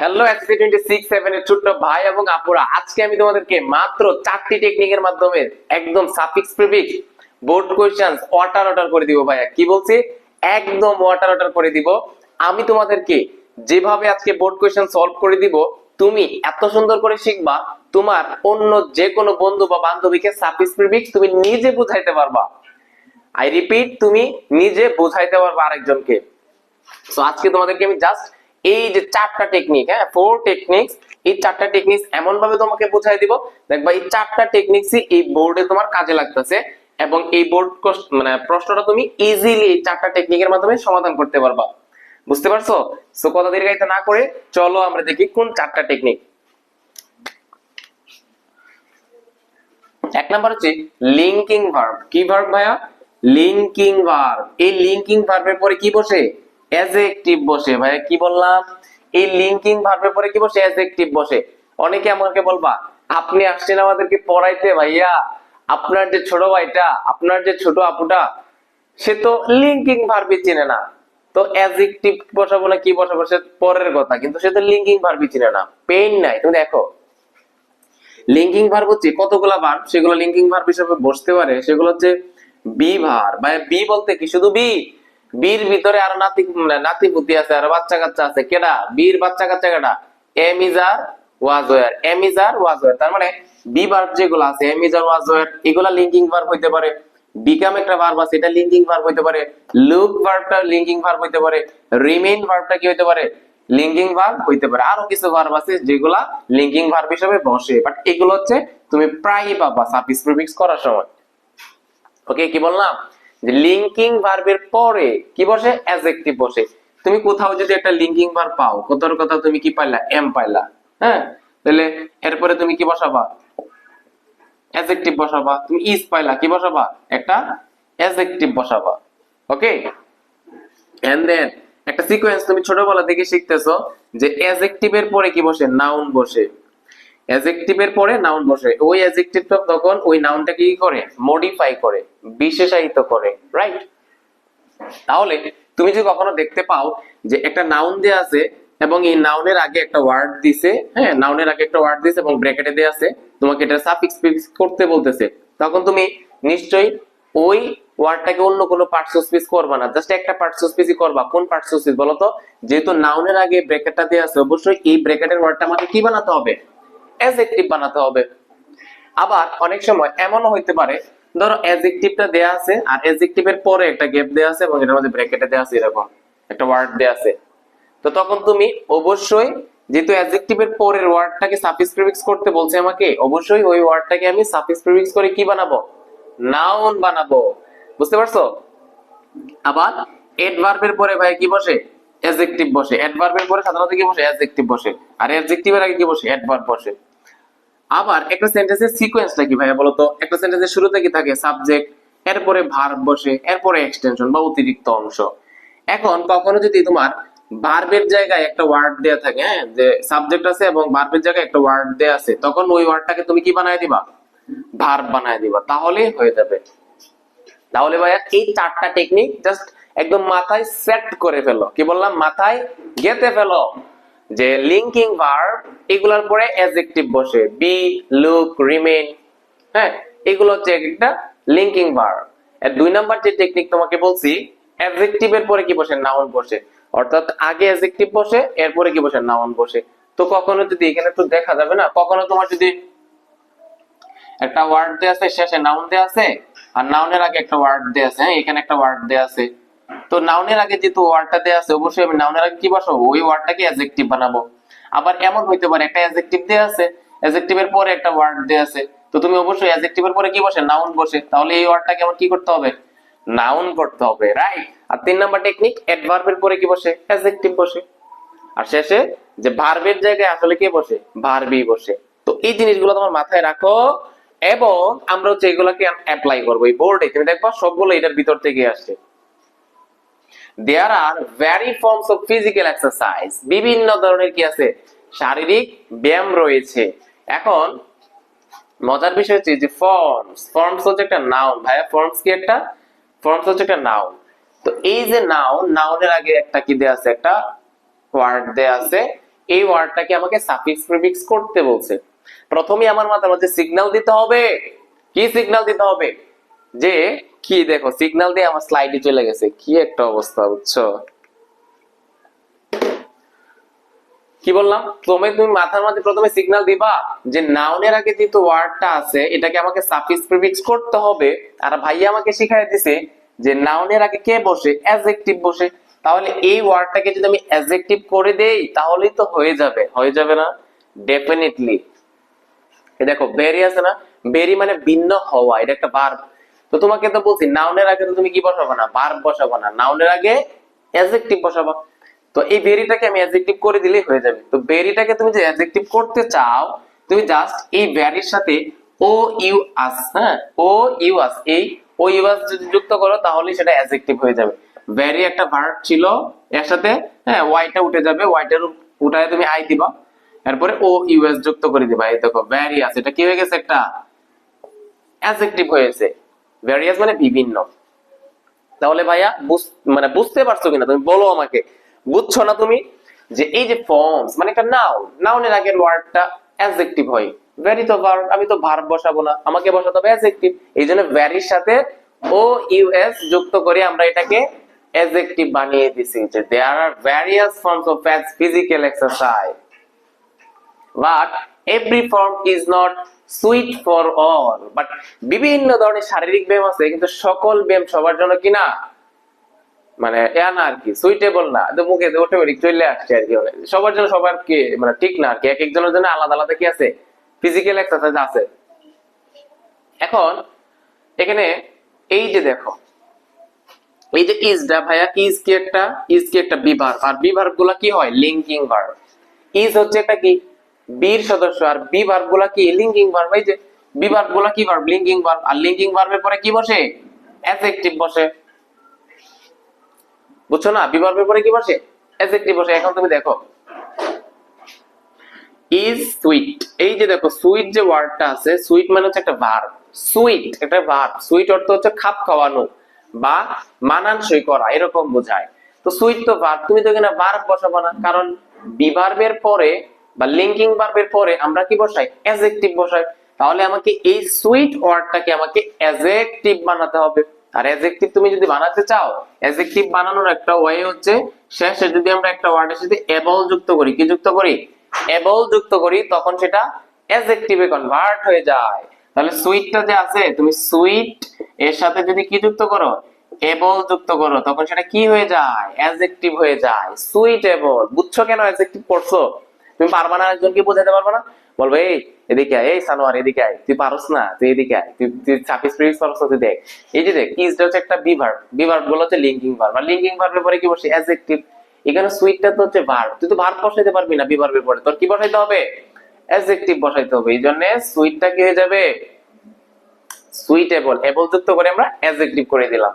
Hello এক্সি twenty six seven এর ছোট্ট ভাই এবং আপুরা। আজকে আমি তোমাদেরকে মাত্র চারটি টেকনিকের মাধ্যমে একদম suffix prefix board question water water করে দিব ভাইয়া। কি বলছি? একদম ওয়াটার ওয়াটার করে দিব। আমি তোমাদেরকে যেভাবে আজকে বোর্ড কোয়েশ্চেন সলভ করে দিব, তুমি এত সুন্দর করে শিখবা, তোমার অন্য যে কোনো বন্ধু বা বান্ধবীকে সাফিক্স প্রিফিক্স তুমি নিজে বুঝাইতে পারবা। আই রিপিট তুমি নিজে বুঝাইতে পারবা আরেকজনকে। সো আজকে তোমাদেরকে আমি জাস্ট এই যে চারটা টেকনিক হ্যাঁ ফোর টেকনিক্স এই চারটা টেকনিক্স এমন ভাবে তোমাকে বোঝাই দিব, দেখবা এই চারটা টেকনিক্সই এই বোর্ডে তোমার কাজে লাগতেছে এবং এই বোর্ড মানে প্রশ্নটা তুমি ইজিলি এই চারটা টেকনিকের মাধ্যমে সমাধান করতে পারবা। বুঝতে পারছ? সো কথা দীর্ঘায়িত না করে চলো আমরা দেখি কোন চারটা টেকনিক এক নাম্বার হচ্ছে লিঙ্কিং ভার্ব কি ভার্ব ভাইয়া? লিঙ্কিং ভার্ব এই লিঙ্কিং ভার্বের পরে কি বসে? অ্যাজেক্টিভ বসে। ভাইয়া, কি বললাম? এই লিঙ্কিং ভার্বের পরে কি বসে? অ্যাজেক্টিভ বসে। অনেকে আমাকে বলবা, আপনি আসছেন আমাদেরকে পড়াইতে ভাইয়া। আপনার যে ছোট ভাইটা, আপনার যে ছোট আপুটা, সে তো লিঙ্কিং চেনে না। তো অ্যাজেক্টিভ বসাবো না, কি বসাবো? সে পরের কথা। কিন্তু সে তো লিঙ্কিং ভার্বই চেনে না। পেইন নাই। তুমি দেখো লিঙ্কিং ভার্ব হচ্ছে কতগুলা ভার্ব সেগুলো লিঙ্কিং ভার্ব হিসেবে বসতে পারে। সেগুলো হচ্ছে বি ভার। মানে বি বলতে কি? শুধু বি বীর ভিতরে আরও নাতি মানে নাতি পুতি আছে, আর বাচ্চা কাচ্চা আছে। কেডা? বীর বাচ্চা কাচ্চা কেডা? Am is are was were am is are was তার মানে বি ভার্ব যেগুলো আছে এম ইজ আর ওয়াজ এগুলা লিঙ্কিং ভার্ব হইতে পারে। বিকাম একটা ভার্ব আছে, এটা লিঙ্কিং ভার্ব হইতে পারে। লুক ভার্বটা লিঙ্কিং ভার্ব হইতে পারে। রিমেইন ভার্বটা কি হইতে পারে? লিঙ্কিং ভার্ব হইতে পারে। আরও কিছু ভার্ব আছে যেগুলা লিঙ্কিং ভার্ব হিসেবে বসে। বাট এগুলো হচ্ছে তুমি প্রায়ই পাবা সাফিক্স প্রিফিক্স করার সময়। ওকে কি বললাম? লিঙ্কিং ভার্বের পরে কি বসে? অ্যাডজেক্টিভ বসে। তুমি কোথাও যদি একটা লিঙ্কিং ভার্ব পাও কোথাও কথা তুমি কি পাইলা? এম পাইলা। হ্যাঁ? তাহলে এরপরে তুমি কি বসাবা? অ্যাডজেক্টিভ বসাবা। তুমি ইজ পাইলা, কি বসাবা? একটা অ্যাডজেক্টিভ বসাবা। ওকে এন্ড দেন একটা সিকোয়েন্স তুমি ছোটবেলা থেকে শিখতেছো যে অ্যাডজেক্টিভের পরে কি বসে? নাউন বসে। অ্যাডজেক্টিভের পরে নাউন বসে। ওই অ্যাডজেক্টিভটা তখন ওই নাউনটাকে কি করে? মডিফাই করে, বিশেষায়িত করে রাইট তাহলে তুমি যদি কখনো দেখতে পাও যে একটা নাউন দেয়া আছে এবং এই নাউনের আগে একটা ওয়ার্ড দিছে হ্যাঁ নাউনের আগে একটা ওয়ার্ড দিছে এবং ব্র্যাকেটে দেয়া আছে, তোমাকে এটা সাফিক্স প্রিফিক্স করতে বলতেছে, তখন তুমি নিশ্চয়ই ওই ওয়ার্ডটাকে অন্য কোনো পার্টসোস্পিস করবা না। জাস্ট একটা পার্টস পার্টসোস্পিসই করবা। কোন পার্টসোস্পিস বলো তো যেহেতু নাউনের আগে ব্র্যাকেটটা দেয়া আছে, অবশ্যই এই ব্র্যাকেটের ওয়ার্ডটা আমাকে কি বানাতে হবে? অ্যাডজেক্টিভ বানাতে হবে। আবার অনেক সময় এমনও হইতে পারে, ধরো অ্যাডজেক্টিভটা দেয়া আছে আর অ্যাডজেক্টিভের পরে একটা গ্যাপ দেয়া আছে এবং এটার মধ্যে ব্র্যাকেটে আছে, এরকম একটা ওয়ার্ড আছে। তো তখন তুমি অবশ্যই যেহেতু পরের ওয়ার্ডটাকে সাফিক্স প্রিফিক্স করতে বলছে আমাকে, অবশ্যই ওই ওয়ার্ডটাকে আমি সাফিক্স প্রিফিক্স করে কি বানাবো? নাউন বানাবো। বুঝতে পারছ? আবার অ্যাডভার্বের পরে ভাই কি বসে? অ্যাডজেক্টিভ বসে। অ্যাডভার্বের পরে সাধারণত কি বসে? অ্যাডজেক্টিভ বসে। আর অ্যাডজেক্টিভের আগে কি বসে? অ্যাডভার্ব বসে। আবার একটা সেন্টেন্সের সিকোয়েন্সটা কি ভাইয়া বলতো? একটা সেন্টেন্সের শুরুতে কি থাকে? সাবজেক্ট এরপরে ভার্ব বসে, এরপরে এক্সটেনশন বা অতিরিক্ত অংশ। এখন কখনো যদি তোমার ভার্বের জায়গায় একটা ওয়ার্ড দেয়া থাকে হ্যাঁ যে সাবজেক্ট আছে এবং ভার্বের জায়গায় একটা ওয়ার্ড দেয়া আছে, তখন ওই ওয়ার্ডটাকে তুমি কি বানায় দিবা? ভার্ব বানায় দিবা। তাহলে হয়ে যাবে। তাহলে ভাইয়া এই চারটা টেকনিক জাস্ট একদম মাথায় সেট করে ফেলো। কি বললাম? মাথায় গেতে ফেলো। যে লিঙ্কিং ভার্ব এগুলোর পরে অ্যাডজেক্টিভ বসে বি লুক রিমেইন হ্যাঁ? এগুলো হচ্ছে একটা লিঙ্কিং ভার্ব দুই নাম্বার যে টেকনিক তোমাকে বলছি অ্যাডজেক্টিভের পরে কি বসে? নাউন বসে। অর্থাৎ আগে অ্যাডজেক্টিভ বসে, এরপরে কি বসে? নাউন বসে। তো কখনো যদি এখানে তো দেখা যাবে না, কখনো তোমার যদি একটা ওয়ার্ড দেয়া আছে, শেষে নাউন দেয়া আছে, আর নাউনের আগে একটা ওয়ার্ড দেয়া আছে হ্যাঁ? এখানে একটা ওয়ার্ড দেয়া আছে। তো নাউনের আগে যেহেতু ওয়ার্ডটা দেয়া আছে, অবশ্যই আমি নাউনের আগে কি বসাবো? ওই ওয়ার্ডটাকে অ্যাডজেক্টিভ বানাবো। আবার এমন হইতে পারে, একটা অ্যাডজেক্টিভ দেয়া আছে অ্যাডজেক্টিভের পরে একটা ওয়ার্ড দেয়া আছে। তো তুমি অবশ্যই অ্যাডজেক্টিভের পরে কি বসে? নাউন বসে। তাহলে এই ওয়ার্ডটাকে আমার কি করতে হবে? নাউন করতে হবে রাইট আর তিন নাম্বার টেকনিক অ্যাডভার্বের পরে কি বসে? অ্যাডজেক্টিভ বসে। আর শেষে, যে ভার্বের জায়গায় আসলে কে বসে? ভার্বই বসে। তো এই জিনিসগুলো তোমার মাথায় রাখো, এবং আমরা হচ্ছে এগুলোকে অ্যাপ্লাই করব। এই বোর্ডে তুমি দেখবা সবগুলো এটার ভিতর থেকে আসছে there are very forms of physical exercise বিভিন্ন ধরনের কি আছে? শারীরিক ব্যায়াম রয়েছে। এখন, মজার বিষয় হচ্ছে যে ফর্মস ফর্মস হচ্ছে একটা নাউন ভাইয়া ফর্মস কি একটা? ফর্মস হচ্ছে একটা নাউন তো এই যে নাউন নাউনের আগে একটা কি দেয়া আছে? একটা ওয়ার্ড দেয়া আছে। এই ওয়ার্ডটাকে আমাকে সাফিক্স প্রিফিক্স করতে বলছে। প্রথমে আমার মাথার মধ্যে সিগন্যাল দিতে হবে। কি সিগন্যাল দিতে হবে? যে, কি দেখো সিগন্যাল দিয়ে আমার স্লাইডে চলে গেছে। কি একটা অবস্থা, বুঝছ? কি বললাম? প্রথমে তুমি মাথার মধ্যে প্রথমে সিগন্যাল দিবা যে নাউনের আগে যেহেতু ওয়ার্ডটা আছে, এটাকে আমাকে সাফিক্স প্রিফিক্স করতে হবে। আর ভাইয়া আমাকে শিখাই দিছে যে নাউনের আগে কে বসে? অ্যাডজেক্টিভ বসে। তাহলে এই ওয়ার্ডটাকে যদি আমি অ্যাডজেক্টিভ করে দেই, তাহলেই তো হয়ে যাবে। হয়ে যাবে না? ডেফিনেটলি দেখো বেরি আছে না? বেরি মানে ভিন্ন হওয়া, এটা একটা ভার্ব তো তোমাকে তো বলছি নাউনের আগে তুমি কি বসাবো না? ভার্ব বসাবো না। নাউনের আগে অ্যাডজেক্টিভ বসাবো। তো এই ভেরিটাকে আমি অ্যাডজেক্টিভ করে দিলেই হয়ে যাবে। তো ভেরিটাকে তুমি যে অ্যাডজেক্টিভ করতে চাও, তুমি জাস্ট এই ভ্যারির সাথে ও ইউ আস হ্যাঁ? ও ইউ আস এই ও ইউ আস যদি যুক্ত করো তাহলে সেটা অ্যাডজেক্টিভ হয়ে যাবে। ভ্যারি একটা ভার্ব ছিল, এর সাথে হ্যাঁ ওয়াইটা উঠে যাবে ওয়াইটার উঠায় তুমি আই দিবা। এরপরে ও ইউএস যুক্ত করে দিবা। এই দেখো ভ্যারি আছে। এটা কি হয়ে গেছে? একটা অ্যাডজেক্টিভ হয়েছে। ভ্যারিয়াস মানে বিভিন্ন। তাহলে ভাইয়া মানে বুঝতে পারছ কিনা? তুমি বলো আমাকে। বুঝছ না তুমি? যে এই যে ফর্মস মানে একটা নাউন নাউনের আগের ওয়ার্ডটা অ্যাডজেক্টিভ হয়। ভ্যারি তো ভার্ব আমি তো ভার্ব বসাবো না। আমাকে বসাতে হবে অ্যাডজেক্টিভ এই জন্য ভ্যারির সাথে ও ইউএস যুক্ত করে আমরা এটাকে অ্যাডজেক্টিভ বানিয়ে দিছি যে there are various forms of physical exercise but every form is not suit for all but বিভিন্ন ধরনের শারীরিক ব্যায়াম আছে, কিন্তু সকল ব্যায়াম সবার জন্য কি না? মানে এ না আর কি সুইটেবল না। মুখে অটোমেটিক চলে আসছে আর কি সবার জন্য সবার কি মানে ঠিক না আর কি। এক একজনের জন্য আলাদা আলাদা কি আছে? ফিজিক্যাল এক্সারসাইজ আছে। এখন, এখানে এই যে দেখো, এই যে ইজটা ভাইয়া, ইজ কি একটা? ইজ কি একটা বিভার আর বিভারগুলা কি হয়? লিঙ্কিং ভার্ব ইজ হচ্ছে একটা কি? বীর সদস্য আর বি ভার্বগুলা কি? লিঙ্কিং ভার্ব এই যে বি ভার্বগুলা কি ভার্ব লিঙ্কিং ভার্ব আর লিঙ্কিং ভার্বের পরে কি বসে? অ্যাডজেক্টিভ বসে। বুঝছ না? বি ভার্বের পরে কি বসে? অ্যাডজেক্টিভ বসে। এখন তুমি দেখো। ইজ সুইট এই যে দেখো সুইট যে ওয়ার্ডটা আছে সুইট মানে হচ্ছে একটা ভার্ব সুইট একটা ভার্ব সুইট অর্থ হচ্ছে খাপ খাওয়ানো বা মানানসই করা, এরকম বোঝায়। তো সুইট তো ভার্ব তুমি তো এখানে ভার্ব বসাবো না, কারণ বিভার্বের পরে বা লিঙ্কিং ভার্বের পরে আমরা কি বসাই? অ্যাডজেক্টিভ বসাই। তাহলে আমাকে এই সুইট ওয়ার্ডটাকে আমাকে অ্যাডজেক্টিভ বানাতে হবে। আর অ্যাডজেক্টিভ তুমি যদি বানাতে চাও অ্যাডজেক্টিভ বানানোর একটা ওয়ে হচ্ছে, শেষে যদি আমরা একটা ওয়ার্ডের সাথে এবল যুক্ত করি, কি যুক্ত করি? এবল যুক্ত করি, তখন সেটা অ্যাডজেক্টিভে কনভার্ট হয়ে যায়। তাহলে সুইটটা যে আছে, তুমি সুইট এর সাথে যদি কি যুক্ত করো? এবল যুক্ত করো, তখন সেটা কি হয়ে যায়? অ্যাডজেক্টিভ হয়ে যায়। সুইটেবল বুঝছ কেন অ্যাডজেক্টিভ করছ? তুমি পারবা না একজনকে বোঝাতে পারবা না? বলব এই এদিকে আয়, এই সানোয়ার এদিকে আয় তুই পারস না তুই এদিকে আয় তুই তুই ছাব্বিশ প্রিভিক্স পারস তুই দেখ। এই যে দেখ ইজটা হচ্ছে একটা বিভার্ব বিভার্বগুলো হচ্ছে লিঙ্কিং ভার্ব আর লিঙ্কিং ভার্বের পরে কি বসে? অ্যাডজেক্টিভ এখানে সুইটটা তো হচ্ছে ভার্ব তুই তো ভার্ব বসাইতে পারবি না বিভার্বের পরে তোর কি বসাইতে হবে? অ্যাডজেক্টিভ বসাইতে হবে এই জন্য সুইটটা কি হয়ে যাবে? সুইটেবল এবল যুক্ত করে আমরা অ্যাডজেক্টিভ করে দিলাম।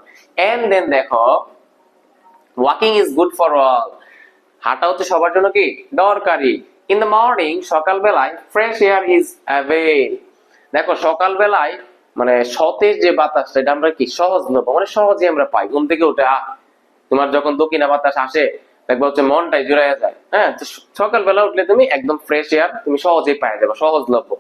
এন্ড দেন দেখো walking is good for all হাঁটা হচ্ছে সবার জন্য কি? দরকারি। ইন দ্য মর্নিং সকালবেলায় ফ্রেশ এয়ার ইজ অ্যাভেল দেখো, সকালবেলায় মানে সতেজ যে বাতাসটা, এটা আমরা কি সহজলভ্য মানে সহজে আমরা পাই। ঘুম থেকে উঠে, আহ, তোমার যখন দক্ষিণা বাতাস আসে, দেখবা হচ্ছে মনটাই জুড়াইয়া যায়। হ্যাঁ সকালবেলা উঠলে তুমি একদম ফ্রেশ এয়ার তুমি সহজেই পাই যাবে সহজলভ্য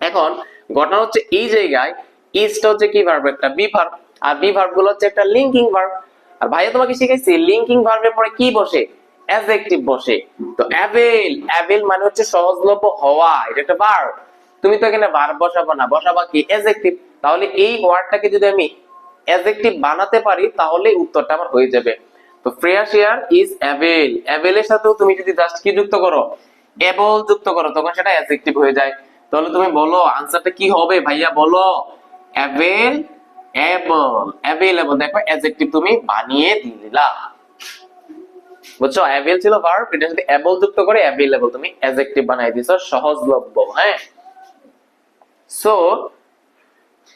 এখন ঘটনা হচ্ছে এই জায়গায় ইজটা হচ্ছে কি ভার্ব একটা? বি ভার্ব আর বি ভার্বগুলো হচ্ছে একটা লিঙ্কিং ভার্ব আর ভাইয়া তোমাকে শিখাইছি লিঙ্কিং ভার্বের পরে কি বসে? অ্যাডজেক্টিভ বসে। তো অ্যাভেল অ্যাভেল মানে হচ্ছে সহজলভ্য হওয়া, এটা একটা ভার্ব তুমি তো এখানে ভার্ব বসাবো না, বসাবা কি? অ্যাডজেক্টিভ তাহলে এই ওয়ার্ডটাকে যদি আমি অ্যাডজেক্টিভ বানাতে পারি, তাহলে উত্তরটা আমার হয়ে যাবে। তো ফ্রেশ এয়ার ইজ অ্যাভেল অ্যাভেলের সাথেও তুমি যদি জাস্ট কি যুক্ত করো? এবল যুক্ত করো, তখন সেটা অ্যাডজেক্টিভ হয়ে যায়। তাহলে তুমি বলো আনসারটা কি হবে? ভাইয়া বলো। অ্যাভেল এবল অ্যাভেলেবল দেখো অ্যাডজেক্টিভ তুমি বানিয়ে দিলা। বুঝছ? অ্যাভেল ছিল ভার্ব এটা যদি এবল যুক্ত করে অ্যাভেলেবল তুমি অ্যাডজেক্টিভ বানাই দিছো, সহজলভ্য হ্যাঁ? So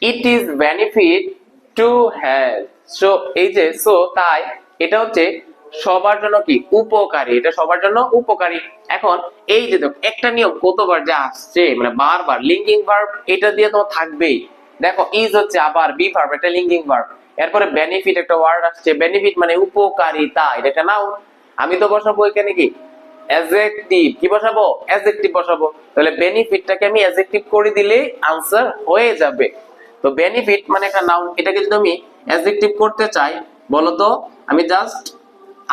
it is benefit to health so এই যে সো তাই, এটা হচ্ছে সবার জন্য কি? উপকারী। এটা সবার জন্য উপকারী। এখন, এই যে দেখো, একটা নিয়ম, কতবার যা আসছে মানে বারবার লিঙ্কিং ভার্ব এটা দিয়ে তোমার থাকবেই। দেখো ইজ হচ্ছে আবার বি ভার্ব এটা লিঙ্কিং ভার্ব এরপরে বেনিফিট একটা ওয়ার্ড আসছে। বেনিফিট মানে উপকারিতা, এটা একটা নাও আমি তো বসাবো এখানে কি? অ্যাজেক্টিভ কি বসাবো? অ্যাজেক্টিভ বসাবো। তাহলে বেনিফিটটাকে আমি অ্যাজেক্টিভ করে দিলে আনসার হয়ে যাবে। তো বেনিফিট মানে একটা নাউন এটাকে যদি আমি অ্যাজেক্টিভ করতে চাই বলো তো আমি জাস্ট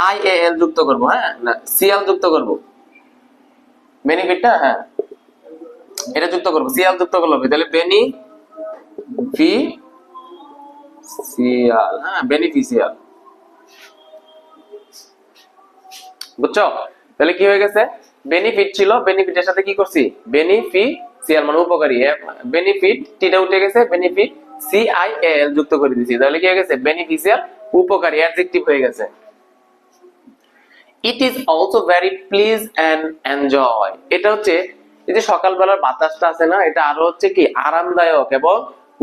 আই এ এল যুক্ত করব হ্যাঁ? না সিএল যুক্ত করব। বেনিফিটটা হ্যাঁ। এটা যুক্ত করব। সিএল যুক্ত করলে তাহলে বেনি ফি সিয়াল হ্যাঁ বেনিফিশিয়াল বুঝছ? তাহলে কি হয়ে গেছে? বেনিফিট ছিল বেনিফিটের সাথে কি করছি? বেনিফিশিয়াল মানে উপকারী। বেনিফিট টিটা উঠে গেছে বেনিফিট সি আই এল যুক্ত করে দিছি। তাহলে কি হয়ে গেছে? বেনিফিশিয়াল উপকারী অ্যাডজেক্টিভ হয়ে গেছে। It is also very please and enjoy এটা হচ্ছে, এই যে সকালবেলার বাতাসটা আছে না, এটা আরও হচ্ছে কি? আরামদায়ক এবং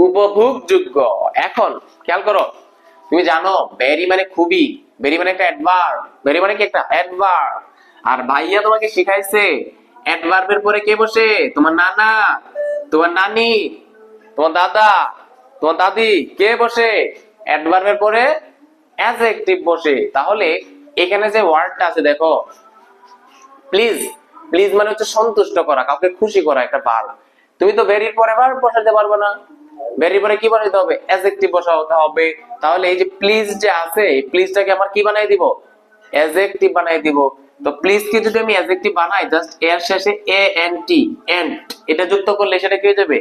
উপভোগযোগ্য। এখন, খেয়াল করো, তুমি জানো ভেরি মানে খুবই ভেরি মানে একটা অ্যাডভার্ব ভেরি মানে কি একটা অ্যাডভার্ব আর ভাইয়া তোমাকে শিখাইছে অ্যাডভার্বের পরে কে বসে? তোমার নানা, তোমার নানি, তোমার দাদা, তোমার দাদি, কে বসে? অ্যাডভার্বের পরে বসে। তাহলে এখানে যে ওয়ার্ডটা আছে, দেখো প্লিজ প্লিজ মানে হচ্ছে সন্তুষ্ট করা, কাউকে খুশি করা একটা ভার্ব তুমি তো ভেরির পরে ভার্ব বসাতে পারবে না। ভেরির পরে কি বসাতে হবে? অ্যাজেক্টিভ বসাতে হবে। তাহলে এই যে প্লিজ যে আছে, এই প্লিজটাকে আমার কি বানাই দিব? অ্যাজেক্টিভ বানাই দিব। তো প্লিজ কে যদি আমি অ্যাজেক্টিভ বানাই জাস্ট এর শেষে এ এন টি এন্ড এটা যুক্ত করলে সেটা কি হয়ে যাবে?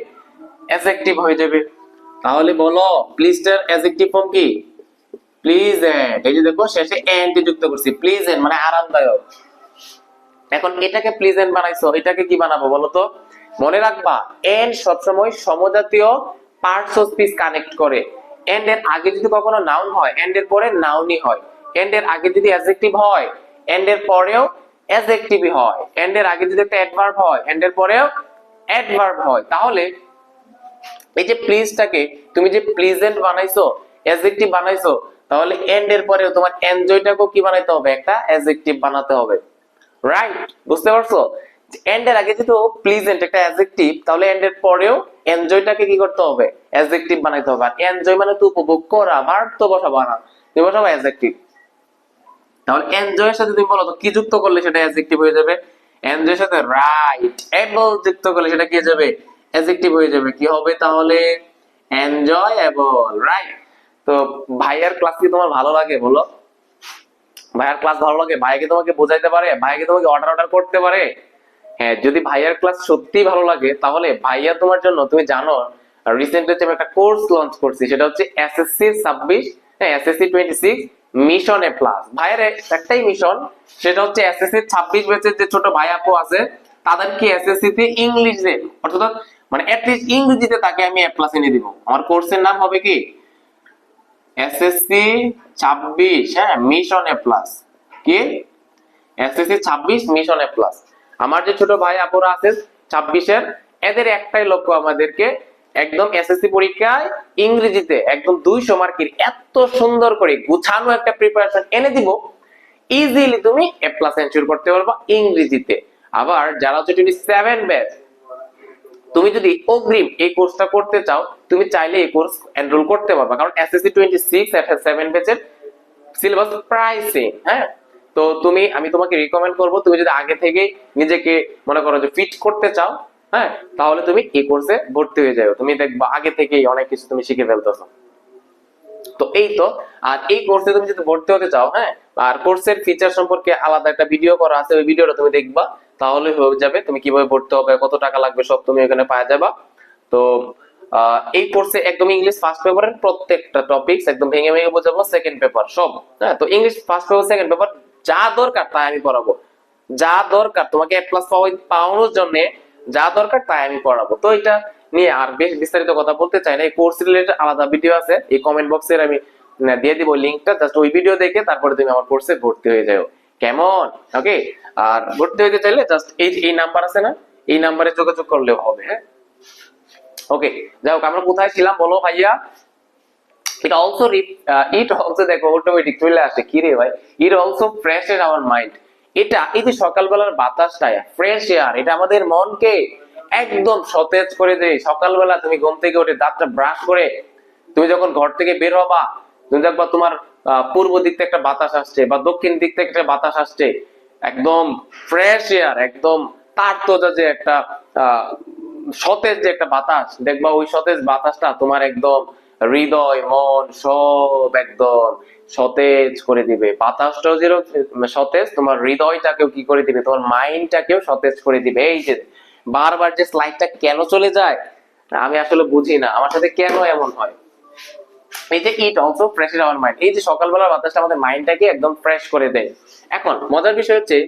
অ্যাজেক্টিভ হয়ে যাবে। তাহলে বলো প্লিজটার অ্যাজেক্টিভ ফর্ম কি? প্লিজেন্ট এই যে দেখো, শেষে এন্ড যুক্ত করছি। প্লিজেন্ট মানে আরামদায়ক। এখন এটাকে প্লিজেন্ট বানাইছো, এটাকে কি বানাবো বলো তো? মনে রাখবা এন সবসময় সমজাতীয় পার্টস অফ স্পিচ কানেক্ট করে। এন্ড এর আগে যদি কখনো নাউন হয় এন্ড এর পরে নাউনই হয়। এন্ড এর আগে যদি অ্যাডজেক্টিভ হয় এন্ড এর পরেও অ্যাডজেক্টিভই হয়। এন্ড এর আগে যদি একটা অ্যাডভার্ব হয় এন্ড এর পরেও অ্যাডভার্ব হয়। তাহলে এই যে প্লিজটাকে তুমি যে প্লিজেন্ট বানাইছো অ্যাডজেক্টিভ বানাইছো, তাহলে এন্ড এর পরেও তোমার এনজয়টাকেও কি বানাইতে হবে? একটা অ্যাডজেক্টিভ বানাতে হবে। রাইট বুঝতে পারছ? এন্ড এর আগে যেহেতু প্লিজেন্ট একটা অ্যাডজেক্টিভ তাহলে এন্ড এর পরেও এনজয়টাকে কি করতে হবে? অ্যাডজেক্টিভ বানাইতে হবে। আর এনজয় মানে তো উপভোগ করা ভার্ব তো বসাবো না তুমি বসাবো অ্যাডজেক্টিভ তাহলে এনজয় এর সাথে তুমি বলো তো, কি যুক্ত করলে সেটা অ্যাডজেক্টিভ হয়ে যাবে? এনজয় এর সাথে রাইট এবল যুক্ত করলে সেটা কি যাবে? অ্যাডজেক্টিভ হয়ে যাবে। কি হবে তাহলে? এনজয়েবল রাইট তো ভাইয়ার ক্লাস কি তোমার ভালো লাগে বলো? ভাইয়ার ক্লাস ভালো লাগে? ভাইকে তোমাকে বোঝাইতে পারে? ভাইকে তোমাকে অর্ডার অর্ডার করতে পারে? হ্যাঁ যদি ভাইয়ার ক্লাস সত্যি ভালো লাগে, তাহলে ভাইয়া তোমার জন্য, তুমি জানো রিসেন্টলি আমি একটা কোর্স লঞ্চ করছি, সেটা হচ্ছে এসএসসি ছাব্বিশ হ্যাঁ SSC twenty six mission A plus ভাইয়ের একটাই মিশন সেটা হচ্ছে এসএসসি ছাব্বিশ ব্যাচের যে ছোট ভাই আপু আছে, তাদেরকে এসএসসি তে ইংলিশ দেন অর্থাৎ মানে অ্যাটলিস্ট ইংরেজিতে তাকে আমি এ প্লাস এনে দিব। আমার কোর্সের নাম হবে কি? এসএসসি ছাব্বিশ হ্যাঁ মিশন এ প্লাস কি? এসএসসি ছাব্বিশ মিশন এ প্লাস আমার যে ছোট ভাই আপুরা আছে ছাব্বিশের, এদের একটাই লক্ষ্য আমাদেরকে একদম এসএসসি পরীক্ষায় ইংরেজিতে একদম দুইশো মার্কের এত সুন্দর করে গুছানো একটা প্রিপারেশন এনে দিব। ইজিলি তুমি এ প্লাস এনশিওর করতে পারবা ইংরেজিতে। আবার যারা হচ্ছে টোয়েন্টি সেভেন ব্যাচ তুমি যদি অগ্রিম এই কোর্সটা করতে চাও, তুমি চাইলে এই কোর্স এনরোল করতে পারবা। কারণ এসএসসি টোয়েন্টি সিক্স সেভেন ব্যাচের সিলেবাস প্রায় সেম হ্যাঁ? তো তুমি, আমি তোমাকে রিকমেন্ড করব, তুমি যদি আগে থেকে নিজেকে মনে করো যে ফিট করতে চাও হ্যাঁ তাহলে তুমি এই কোর্সে ভর্তি হয়ে যাবে। তুমি দেখবা আগে থেকেই অনেক কিছু তুমি শিখে ফেলতেছো। তো এই তো, আর এই কোর্সে তুমি যদি ভর্তি হতে চাও হ্যাঁ আর কোর্সের ফিচার সম্পর্কে আলাদা একটা ভিডিও করা আছে, ওই ভিডিওটা তুমি দেখবা, তাহলে হয়ে যাবে তুমি কীভাবে ভর্তি হবে, কত টাকা লাগবে, সব তুমি এখানে পাওয়া যাবা। তো এই কোর্সে একদম ইংলিশ ফার্স্ট পেপারের প্রত্যেকটা টপিকস একদম ভেঙে ভেঙে বোঝাবো সেকেন্ড পেপার সব হ্যাঁ তো English first paper second paper যা দরকার তাই আমি পড়াবো। যা দরকার তোমাকে এক প্লাস পাওয়ানোর জন্য যা দরকার তাই আমি পড়াবো। তো এটা নিয়ে আর বেশ বিস্তারিত কথা বলতে চাই না। এই কোর্স রিলেটেড আলাদা ভিডিও আছে। এই কমেন্ট বক্সের আমি দিয়ে দিব লিঙ্কটা জাস্ট ওই ভিডিও দেখে তারপরে তুমি আমার কোর্সে ভর্তি হয়ে যাও। কেমন? ওকে আর ভর্তি হতে চাইলে জাস্ট এই এই নাম্বার আছে না? এই নাম্বারে যোগাযোগ করলেও হবে হ্যাঁ? ওকে যাই হোক, আমরা কোথায় ছিলাম বলো ভাইয়া? It also uh, it also দেখো অটোমেটিক চলে আসে। কি রে ভাই? It also fresh in our mind এটা এই যে সকালবেলার বাতাসটা ফ্রেশ এয়ার এটা আমাদের মনকে একদম সতেজ করে দেয়। সকালবেলা তুমি ঘুম থেকে উঠে দাঁতটা ব্রাশ করে তুমি যখন ঘর থেকে বের হবা তুমি দেখবা তোমার পূর্ব দিক থেকে একটা বাতাস আসছে বা দক্ষিণ দিক থেকে একটা বাতাস আসছে। একদম ফ্রেশ এয়ার একদম তার তোজা যে একটা সতেজ যে একটা বাতাস দেখবা ওই সতেজ বাতাসটা তোমার একদম হৃদয়, মন সব একদম সতেজ করে দিবে। বাতাসটাও যেরকম সতেজ, তোমার হৃদয়টাকেও কি করে দিবে? তোমার মাইন্ডটাকেও সতেজ করে দিবে। এই যে বারবার যে স্লাইডটা কেন চলে যায়, আমি আসলে বুঝি না। আমার সাথে কেন এমন হয়? এই যে it also fresh our mind. এই যে সকালবেলার বাতাসটা আমাদের মাইন্ডটাকে একদম ফ্রেশ করে দেয়। এখন মজার বিষয় হচ্ছে,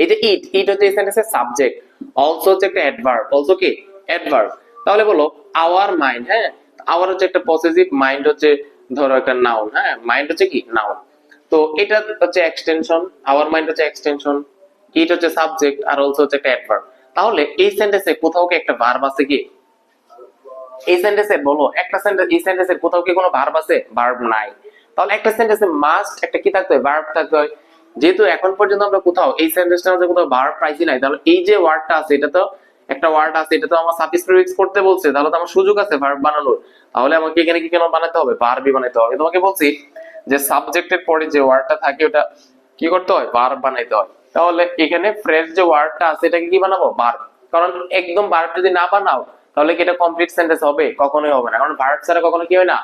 এই যে ইট ইট হচ্ছে সাবজেক্ট অলসো হচ্ছে একটা অ্যাডভার্ব অলসো কি? অ্যাডভার্ব তাহলে বলো আওয়ার মাইন্ড হ্যাঁ? আওয়ার হচ্ছে একটা পজিটিভ মাইন্ড হচ্ছে, ধরো একটা নাউন হ্যাঁ? মাইন্ড হচ্ছে কি? নাউন তো এটা হচ্ছে এক্সটেনশন আওয়ার মাইন্ড হচ্ছে এক্সটেনশন ইট হচ্ছে সাবজেক্ট আর অলসো হচ্ছে একটা অ্যাডভার্ব তাহলে এই সেন্টেন্সে কোথাও কি একটা ভার্ব আছে কি? এই সেন্টেন্সে বলো, একটা সেন্টেন্স এই সেন্টেন্সের কোথাও কি কোনো ভার্ব আছে? ভার্ব নাই। তাহলে একটা সেন্টেন্সে মাস্ট একটা কি থাকতে হয়? ভার্ব থাকতে হয়। যেহেতু এখন পর্যন্ত আমরা কোথাও, এই সেন্টেন্সটার মধ্যে কোথাও ভার্ব পাইছি নাই, তাহলে এই যে ওয়ার্ডটা আছে, এটা তো একটা ওয়ার্ড আছে, এটা তো আমার সাফিক্স প্রিফিক্স করতে বলছে, তাহলে তো আমার সুযোগ আছে ভার্ব বানানোর। তাহলে আমাকে এখানে কি কেন বানাতে হবে? ভার্বই বানাতে হবে। তোমাকে বলছি যে সাবজেক্টের পরে যে ওয়ার্ডটা থাকে, ওটা কি করতে হয়? ভার্ব বানাইতে হয়। তাহলে এখানে ফ্রেশ যে ওয়ার্ডটা আছে, এটাকে কি বানাবো? ভার্ব কারণ একদম ভার্ব যদি না বানাও, তাহলে কি এটা কমপ্লিট সেন্টেন্স হবে? কখনোই হবে না। কারণ ভার্ব ছাড়া কখনো কি হয় না?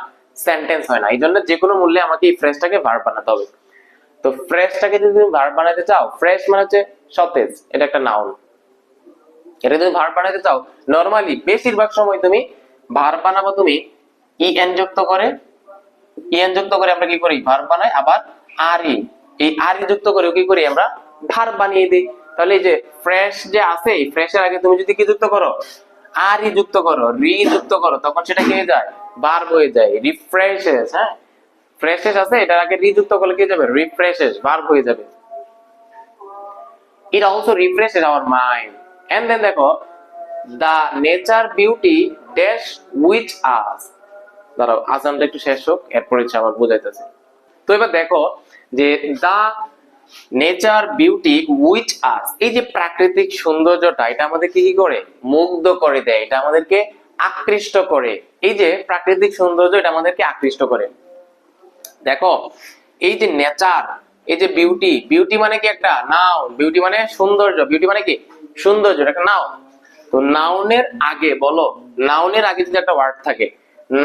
সেন্টেন্স হয় না। এই জন্য যে কোনো মূল্যে আমাকে এই ফ্রেশটাকে ভার্ব বানাতে হবে। তো ফ্রেশটাকে যদি তুমি ভার্ব বানাতে চাও ফ্রেশ মানে হচ্ছে সতেজ, এটা একটা নাউন এটা তুমি ভার্ব বানাতে চাও? নরমালি বেশিরভাগ সময় তুমি ভার্ব বানাবো তুমি ই এন যুক্ত করে। ইএন যুক্ত করে আমরা কি করি? ভার্ব বানাই। আবার আর ই এই আর ই যুক্ত করে কি করি আমরা? ভার্ব বানিয়ে দিই। তাহলে এই যে ফ্রেশ যে আছে ফ্রেশের আগে তুমি যদি কি যুক্ত করো? আর ই যুক্ত করো রি যুক্ত করো, তখন সেটা কি হয়ে যায়? ভার্ব হয়ে যায়। রিফ্রেশেস হ্যাঁ? ফ্রেশেস আছে, এটার আগে রি যুক্ত করলে কি যাবে? রিফ্রেশেস ভার্ব হয়ে যাবে। It also refreshes our mind and then দেখো, the nature beauty dash which us. দাঁড়াও আসামটা একটু শেষ হোক, এরপর হচ্ছে আবার বুঝাইতেছে। তো এবার দেখো যে the nature beauty which us এই যে প্রাকৃতিক সৌন্দর্যটা, এটা আমাদেরকে কি করে? মুগ্ধ করে দেয়, এটা আমাদেরকে আকৃষ্ট করে। এই যে প্রাকৃতিক সৌন্দর্য, এটা আমাদেরকে আকৃষ্ট করে। দেখো, এই যে নেচার এই যে বিউটি বিউটি মানে কি একটা? নাউন বিউটি মানে সৌন্দর্য বিউটি মানে কি? সৌন্দর্য একটা নাউন তো নাউনের আগে, বলো নাউনের আগে যদি একটা ওয়ার্ড থাকে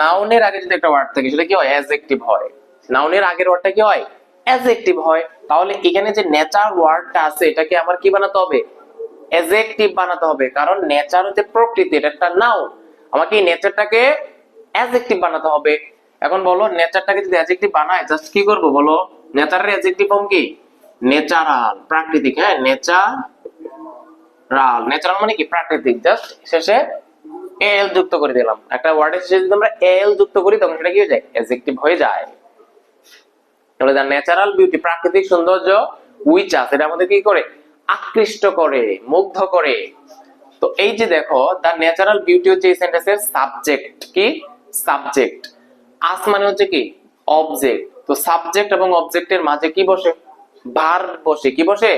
নাউনের আগে যদি একটা ওয়ার্ড থাকে, সেটা কি হয়? অ্যাজেক্টিভ হয়। নাউনের আগের ওয়ার্ডটা কি হয়? অ্যাজেক্টিভ হয়। তাহলে এখানে যে নেচার ওয়ার্ডটা আছে, এটাকে আমার কি বানাতে হবে? অ্যাজেক্টিভ বানাতে হবে। কারণ নেচার হচ্ছে প্রকৃতি, এটা একটা নাউন আমাকে এই নেচারটাকে অ্যাজেক্টিভ বানাতে হবে। এখন বলো নেচারটাকে যদি অ্যাজেক্টিভ বানায় জাস্ট কি করব বলো? নেচারের অ্যাজেক্টিভ ফর্ম কি? নেচারাল প্রাকৃতিক হ্যাঁ? নেচারাল নেচারাল মানে কি? প্রাকৃতিক জাস্ট শেষে এল যুক্ত করে দিলাম। একটা ওয়ার্ডের শেষে যদি আমরা এল যুক্ত করি, তখন সেটা কি হয়ে যায়? অ্যাজেক্টিভ হয়ে যায়। তাহলে দ্য ন্যাচারাল বিউটি প্রাকৃতিক সৌন্দর্য উইচ আছে, এটা আমাদের কি করে? আকৃষ্ট করে, মুগ্ধ করে। তো এই যে দেখো দ্য ন্যাচারাল বিউটি হচ্ছে এই সেন্টেন্সের সাবজেক্ট কি? সাবজেক্ট আস মানে হচ্ছে কি? অবজেক্ট তো সাবজেক্ট এবং অবজেক্টের মাঝে কি বসে? ভার্ব বসে। কি বসে?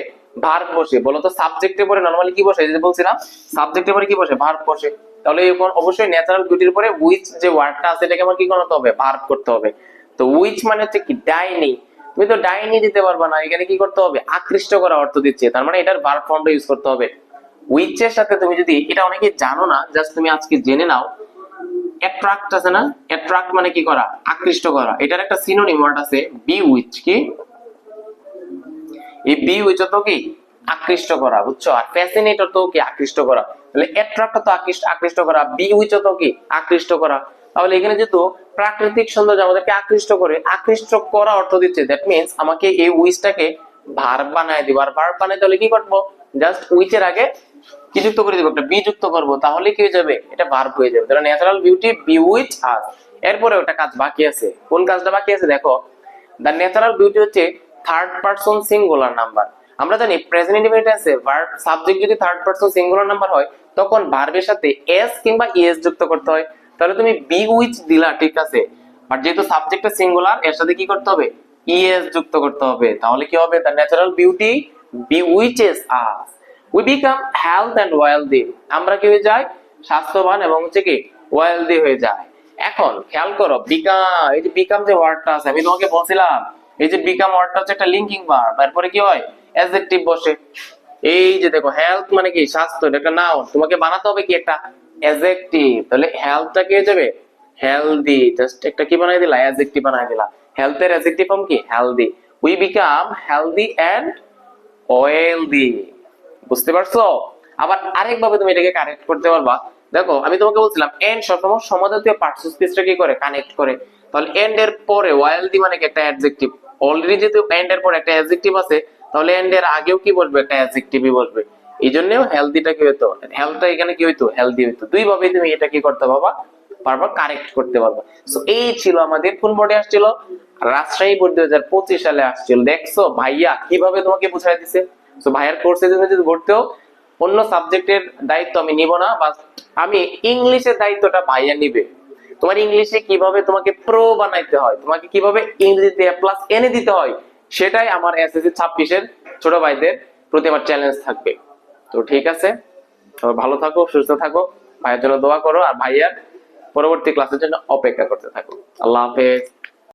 ভার্ব বসে, বলো তো সাবজেক্টের পরে নরমালি কি বসে? এই যে বলছিলাম সাবজেক্টের পরে কি বসে? ভার্ব বসে। তাহলে এখন অবশ্যই ন্যাচারাল বিউটির পরে উইচ যে ওয়ার্ডটা আছে, এটাকে আমার কি করতে হবে? ভার্ব করতে হবে। তো উইচ মানে হচ্ছে কি? ডাইনি। তুমি তো ডাইনি দিতে পারবা না। এখানে কি করতে হবে? আকৃষ্ট করা অর্থ দিচ্ছে। তার মানে এটার ভার্ব ফর্মটা ইউজ করতে হবে। উইচের সাথে তুমি যদি, এটা অনেকে জানো না জাস্ট তুমি আজকে জেনে নাও। অ্যাট্রাক্ট আছে না? অ্যাট্রাক্ট মানে কি করা? আকৃষ্ট করা। এটার একটা সিনোনিম ওয়ার্ড আছে বি উইচ কি? এই বি তো কি? আকৃষ্ট করা, বুঝছ? আর ফ্যাসিনেটর তো কি? আকৃষ্ট করা। তাহলে অ্যাট্রাক্ট তো আকৃষ্ট আকৃষ্ট করা। বি তো কি? আকৃষ্ট করা। তাহলে এখানে যেহেতু প্রাকৃতিক সৌন্দর্য আমাদেরকে আকৃষ্ট করে, আকৃষ্ট করা অর্থ দিচ্ছে দ্যাট মিন্স আমাকে এই বানায় দিব। আর ভার্ব বানাইতে হলে কি করব? জাস্ট উইচের আগে কি যুক্ত করে দিব? একটা বি যুক্ত করব। তাহলে কি হয়ে যাবে? এটা ভার্ব হয়ে যাবে। তাহলে natural beauty bewitch us এরপরে ওটা কাজ বাকি আছে। কোন কাজটা বাকি আছে? দেখো দ্য ন্যাচারাল বিউটি হচ্ছে থার্ড পারসন সিঙ্গুলার নাম্বার আমরা জানি প্রেজেন্ট ইন্ডিপেন্ডেন্সে ভার্ব সাবজেক্ট যদি থার্ড পারসন সিঙ্গুলার নাম্বার হয়, তখন ভার্বের সাথে এস কিংবা ইএস যুক্ত করতে হয়। তাহলে তুমি বি উইচ দিলা, ঠিক আছে? বাট যেহেতু সাবজেক্টটা সিঙ্গুলার এর সাথে কি করতে হবে? ইএস যুক্ত করতে হবে। তাহলে কি হবে? The natural beauty bewitches us we become health and wealthy আমরা কি হয়ে যাই? স্বাস্থ্যবান এবং হচ্ছে কি ওয়েলদি হয়ে যায় এখন, খেয়াল করো বিকাম এই যে বিকাম যে ওয়ার্ডটা আছে, আমি তোমাকে বলছিলাম এই যে বিকাম ওয়ার্ডটা হচ্ছে একটা লিঙ্কিং ভার্ব তারপরে কি হয়? অ্যাডজেক্টিভ বসে। এই যে দেখো হেলথ মানে কি? স্বাস্থ্য, এটা একটা নাউন তোমাকে বানাতে হবে কি? একটা অ্যাডজেক্টিভ তাহলে হেলথটা কি হয়ে যাবে? হেলদি জাস্ট একটা কি বানাই দিলা? অ্যাডজেক্টিভ বানাই দিলা। হেলথের অ্যাডজেক্টিভ ফর্ম কি? Healthy we become healthy and wealthy বুঝতে পারছ? আবার আরেক ভাবে তুমি এটাকে কানেক্ট করতে পারবা। দেখো, আমি তোমাকে বলছিলাম এন্ড সবসময় সমাজাতীয় পার্টস স্পিচটা কি করে? কানেক্ট করে। তাহলে এন্ড এর পরে ওয়েলদি মানে কি? একটা অ্যাডজেক্টিভ অলরেডি যেহেতু এন্ড এর পরে একটা অ্যাডজেক্টিভ আছে, তাহলে এন্ড এর আগেও কি বসবে? একটা অ্যাডজেক্টিভই বসবে। এই জন্যও হেলদিটা কি হইতো? হেলথটা এখানে কি হইতো? হেলদি হইতো। দুই ভাবে তুমি এটা কি করতে পারবা? পারবা কারেক্ট করতে পারবা। সো এই ছিল আমাদের কোন বোর্ডে আসছিল। রাজশাহী বোর্ড দুই সালে আসছিল। দেখছ, ভাইয়া কীভাবে তোমাকে বুঝাই দিছে? সো ভাইয়ার কোর্সে তুমি যদি ভর্তি হও, অন্য সাবজেক্টের দায়িত্ব আমি নিব না বা আমি ইংলিশের দায়িত্বটা ভাইয়া নিবে। তোমার ইংলিশে কীভাবে তোমাকে প্রো বানাইতে হয়, তোমাকে কীভাবে ইংরেজিতে প্লাস এনে দিতে হয়, সেটাই আমার এসএসসি ছাব্বিশের ছোট ভাইদের প্রতি আমার চ্যালেঞ্জ থাকবে। তো ঠিক আছে ভালো থাকো, সুস্থ থাকো, ভাইয়ের জন্য দোয়া করো, আর ভাইয়ার পরবর্তী ক্লাসের জন্য অপেক্ষা করতে থাকো। আল্লাহ হাফেজ।